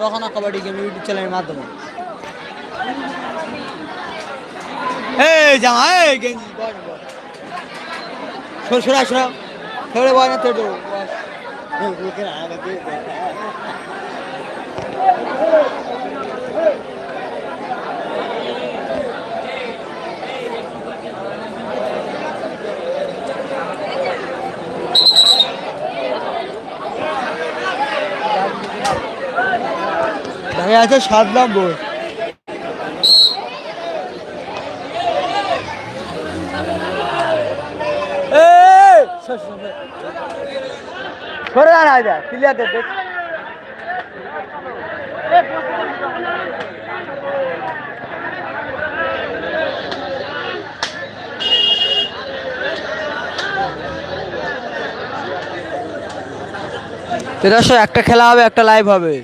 রখানা kabaddi game YouTube চ্যানেলের মাধ্যমে এই জামা এই গেঞ্জি। সর সরা সরা বয় না তোর তো আছে সাত নম্বর। তেরোশো একটা খেলা হবে একটা লাইভ হবে।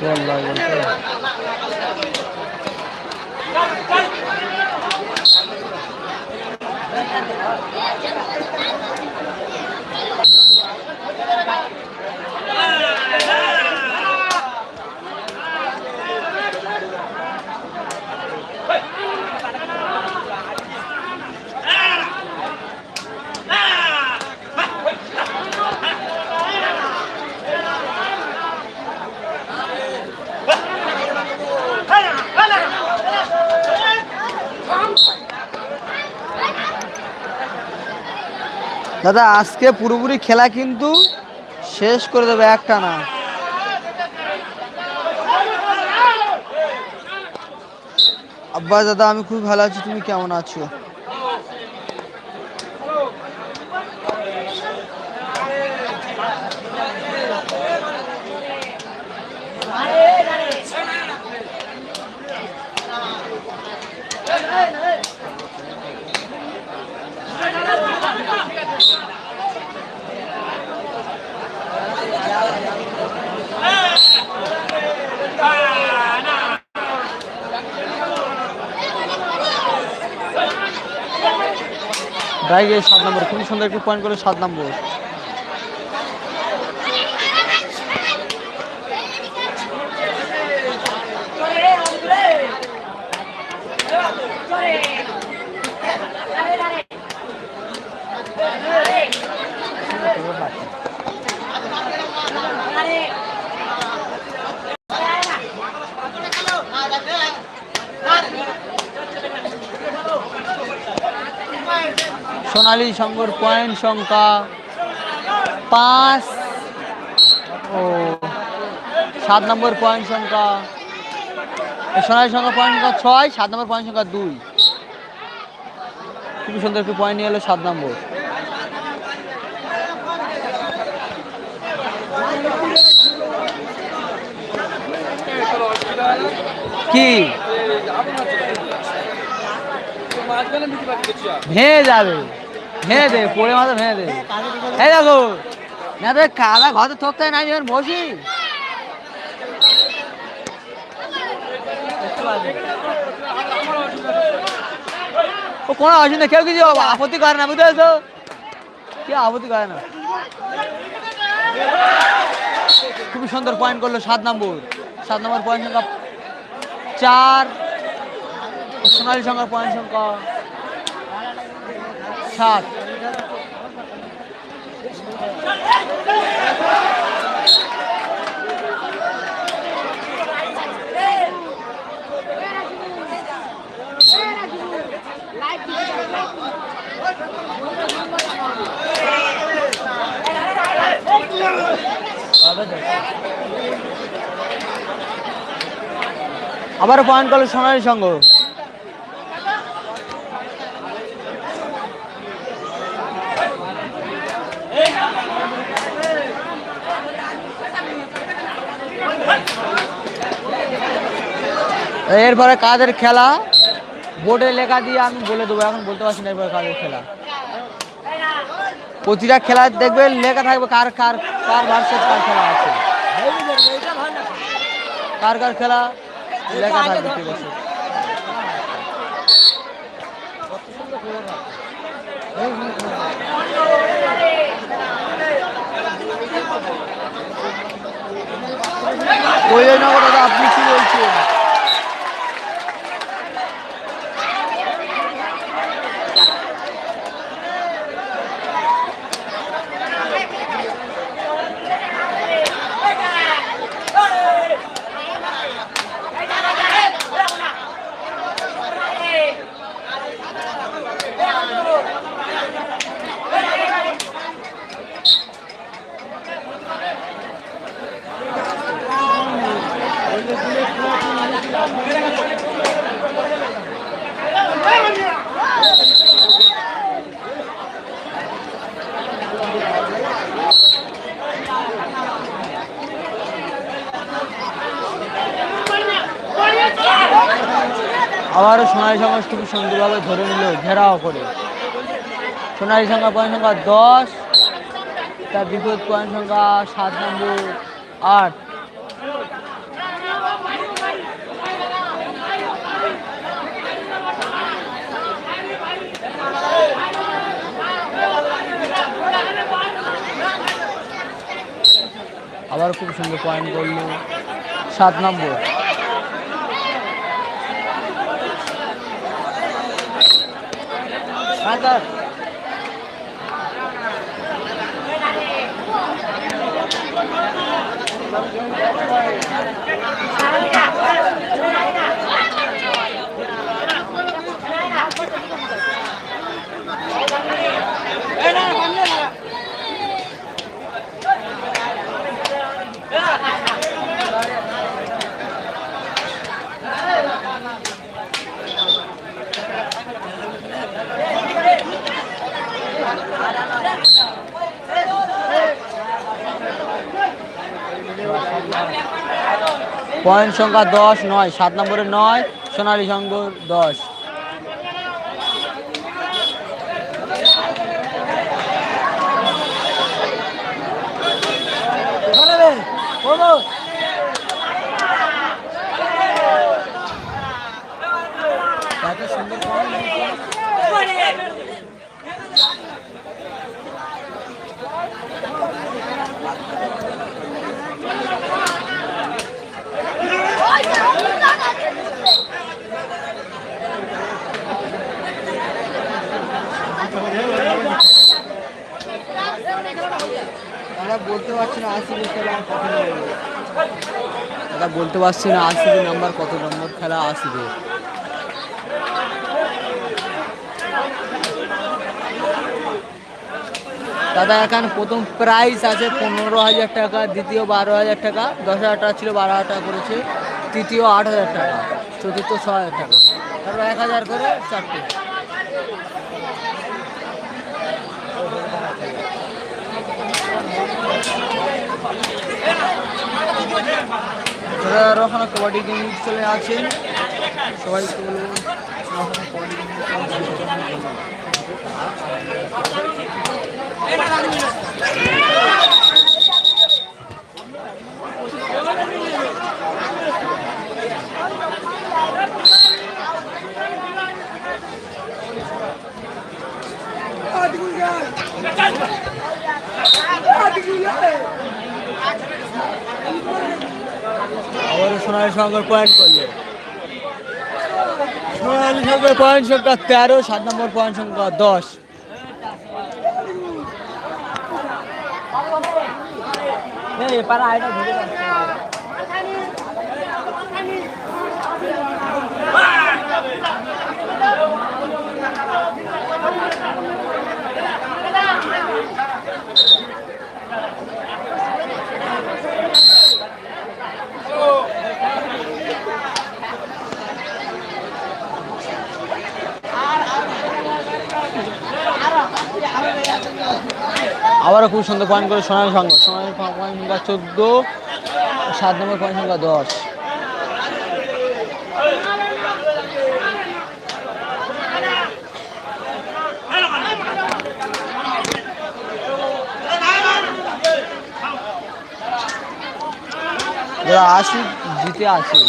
对。দাদা, আজকে পুরোপুরি খেলা কিন্তু শেষ করে দেবে একটা না আব্বা, দাদা, আমি খুব ভালো আছি, তুমি কেমন আছো? ডাইগে সাত নম্বর খুবই সুন্দর একটি পয়েন্ট করে সাত নম্বর। সোনালী সংঘর পয়েন্ট সংখ্যা পাঁচ ও সাত নম্বর পয়েন্ট সংখ্যা সোনালী সংখ্যা পয়েন্ট সংখ্যা ছয় সাত নম্বর পয়েন্ট সংখ্যা দুই। খুবই সুন্দর একটি পয়েন্ট নিয়ে এলো সাত নম্বর। কি? ভেঙে যাবে। ভেঙে দে, পড়ে মাথা ভেঙে দে। এই দেখো, না তো কাদা ঘরে থকতে নাই যখন বসি। ও, কোনো অসুবিধা কেউ কিছু আপত্তি করে না, বুঝতে পারছ? কেউ আপত্তি করে না। খুবই সুন্দর পয়েন্ট করল সাত নম্বর। সাত নম্বর পয়েন্ট সংখ্যা চার, সোনালী সংখ্যার পয়েন্ট সংখ্যা সাত। আবার পয়েন্ট কলের সোনালী সংঘ। এরপরে কাদের খেলা? বোর্ডে লেখা দিয়ে আমি বলে দেবো, এখন বলতে পারছি না এরপরে কাদের খেলা। প্রতিটা খেলা দেখবে, লেখা থাকবে কার কার কার ভার্সেস কার খেলা আছে। কার কার খেলা? লেখা থাকবে ঠিক আছে দাদা, আপনি কি বলছেন আবারও সোনালী সংঘ খুব সুন্দরভাবে ধরে নিল, ঘেরাও করে। সোনালী সংখ্যা পয়েন্ট সংখ্যা দশ, তার বিপরীত পয়েন্ট সংখ্যা সাত নম্বর আট। আবার খুব সুন্দর পয়েন্ট করল, সাত নম্বর। また。পয়েন্ট সংখ্যা দশ নয় সাত নম্বরে নয় সোনালী সংঘ দশ সুন্দর point আমরা বলতে পারছি না খেলা কত বলতে পারছি না আশিবি নাম্বার কত নম্বর খেলা আসবে দাদা, এখানে প্রথম প্রাইস আছে পনেরো হাজার টাকা, দ্বিতীয় বারো হাজার টাকা, দশ হাজার টাকা ছিল, বারো হাজার টাকা করেছে, তৃতীয় আট হাজার টাকা, চতুর্থ ছ হাজার টাকা। তারপর এক হাজার করে চারটে। যারা ওখানে কবাডি গেম চলে আছেন সবাইকে বলব ওখানে কবাডি গেম আবারও সোনালী শঙ্কর পয়েন্ট করলে। সোনালী শঙ্কর পয়েন্ট সংখ্যা তেরো, সাত নম্বর পয়েন্ট সংখ্যা দশ। আবারও খুব সুন্দর পয়েন্ট করে সোনালী সংঘ। সোনালী পয়েন্ট সংখ্যা চোদ্দ, সাত নম্বর পয়েন্ট সংখ্যা দশ। যারা আসি জিতে আছে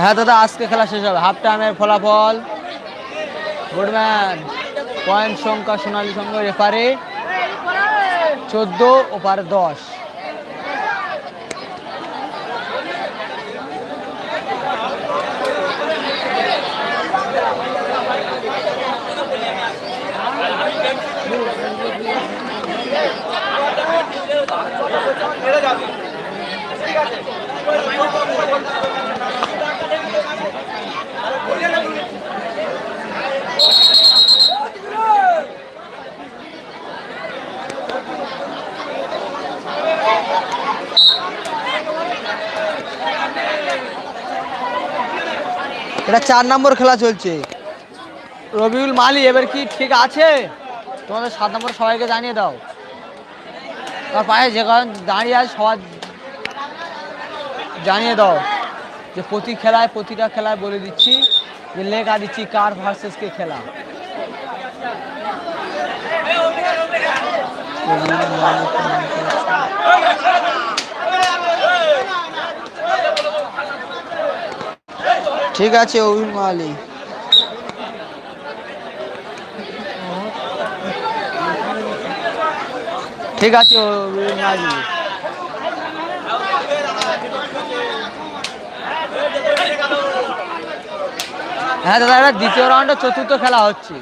হ্যাঁ দাদা, আজকে খেলা শেষ হবে। হাফ টাইমের ফলাফল। গুডম্যান পয়েন্ট সংখ্যা সোনালী সংঘ রেফারে চোদ্দ ওভার দশ। এটা চার নম্বর খেলা চলছে। রবিউল মালি, এবার কি ঠিক আছে? তোমাদের সাত নম্বর সবাইকে জানিয়ে দাও। তার পায়ে যে কারণ দাঁড়িয়ে আছে, সবার জানিয়ে দাও। যে প্রতি খেলায়, প্রতিটা খেলায় বলে দিচ্ছি যে লেখা দিচ্ছি কার ভার্সেস কে খেলা। ঠিক আছে অভিন মালি ঠিক আছে অভিন মালি হ্যাঁ দাদা দ্বিতীয় রাউন্ডে চতুর্থ খেলা হচ্ছে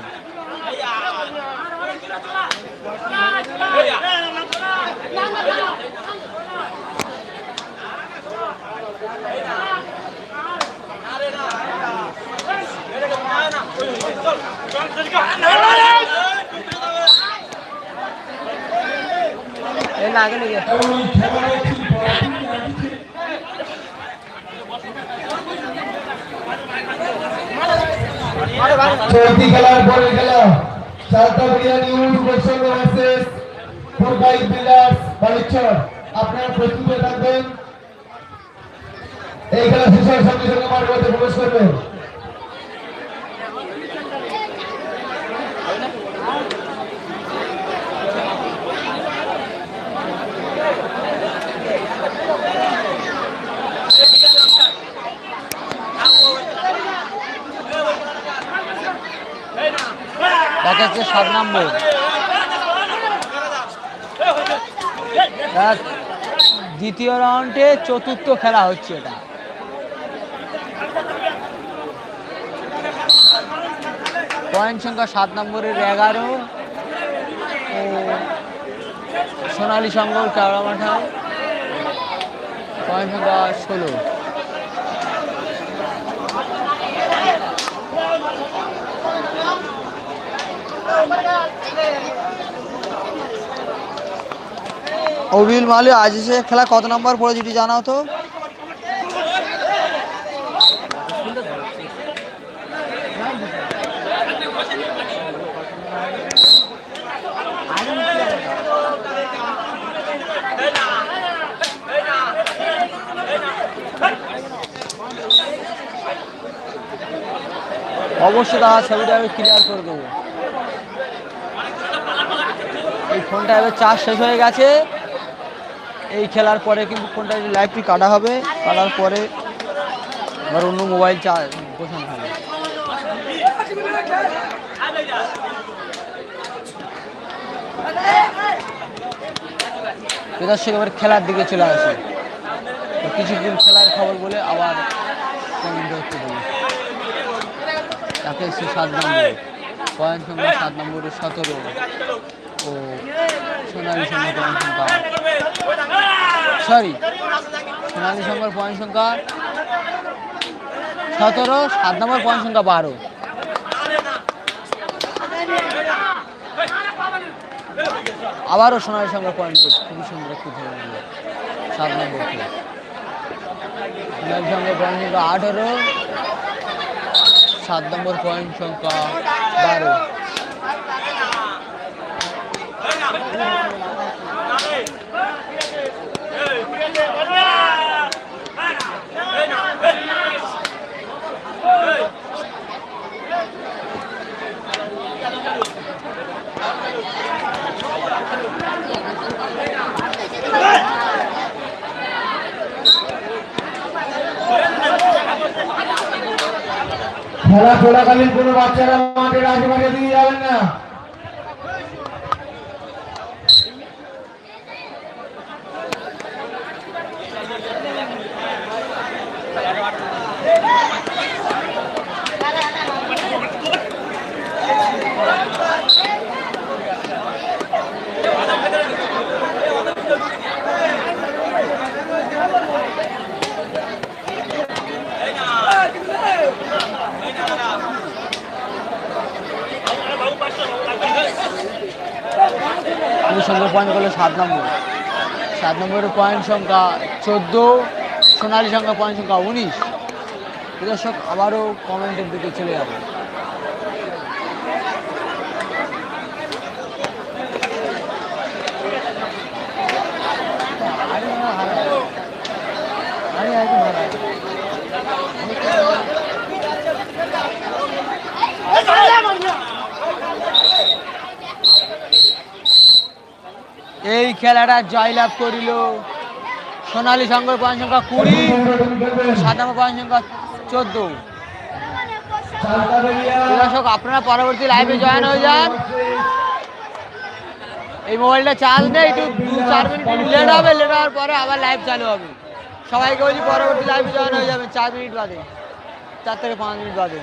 এই না আগে নিয়ে গিয়ে। চলতি খেলার পরের খেলা। সারদা বিরিয়ানি থাকবেন। এই খেলা সঙ্গে সঙ্গে মাঠ প্রবেশ করবেন। দেখা যাচ্ছে সাত নম্বর। দ্বিতীয় রাউন্ডে চতুর্থ খেলা হচ্ছে এটা। পয়েন্ট সংখ্যা সাত নম্বরের এগারো। ও সোনালী সংঘ কেওড়া মাঠায় পয়েন্ট সংখ্যা ষোলো। অবিল মালি আজ এসে খেলা কত নম্বর পড়ে যদি জানাও তো। অবশ্যই দাদা ছবিটা আমি ক্লিয়ার করে দেবো এই ফোনটা এবার চার্জ শেষ হয়ে গেছে। এই খেলার পরে কিন্তু ফোনটা লাইভটি কাটা হবে। কাটার পরে আবার অন্য মোবাইল চার্জ হবে। এবার খেলার দিকে চলে আসে। কিছুদিন খেলার খবর বলে আবার তাকে এসে সাত নম্বর। পয়েন্ট সংখ্যা সাত নম্বরে সতেরো। ও সোনালী সংখ্যা পয়েন্ট সংখ্যা। সরি সোনালী সংখ্যার পয়েন্ট সংখ্যা সতেরো, সাত নম্বর পয়েন্ট সংখ্যা বারো। আবারও সোনালী সংখ্যা পয়েন্ট করছে। খুবই সুন্দর একটু ধরে নিল সাত নম্বর সোনালী সংখ্যা পয়েন্ট সংখ্যা আঠেরো, সাত নম্বর পয়েন্ট সংখ্যা বারো। খেলা চলাকালীন কোনো বাচ্চারা মাঠের আশেপাশে দিয়ে যাবেন না। এর সঙ্গে পয়েন্ট করল সাত নম্বর সাত নম্বরের পয়েন্ট সংখ্যা চোদ্দ সোনালী সংখ্যা পয়েন্ট সংখ্যা উনিশ দর্শক আবারও কমেন্টের দিকে চলে যাব এই খেলাটা জয়লাভ করিল। সোনালী সংঘের পয়েন্ট সংখ্যা কুড়ি সাত পয়েন্ট সংখ্যা চোদ্দ। দর্শক, আপনারা পরবর্তী লাইভে জয়েন হয়ে যান। এই মোবাইলটা চার্জ নেই, একটু দু চার মিনিট লেট হবে লেট হওয়ার পরে আবার লাইভ চালু হবে। সবাইকে বলছি, পরবর্তী লাইভে জয়েন হয়ে যাবে চার মিনিট বাদে। চার থেকে পাঁচ মিনিট বাদে।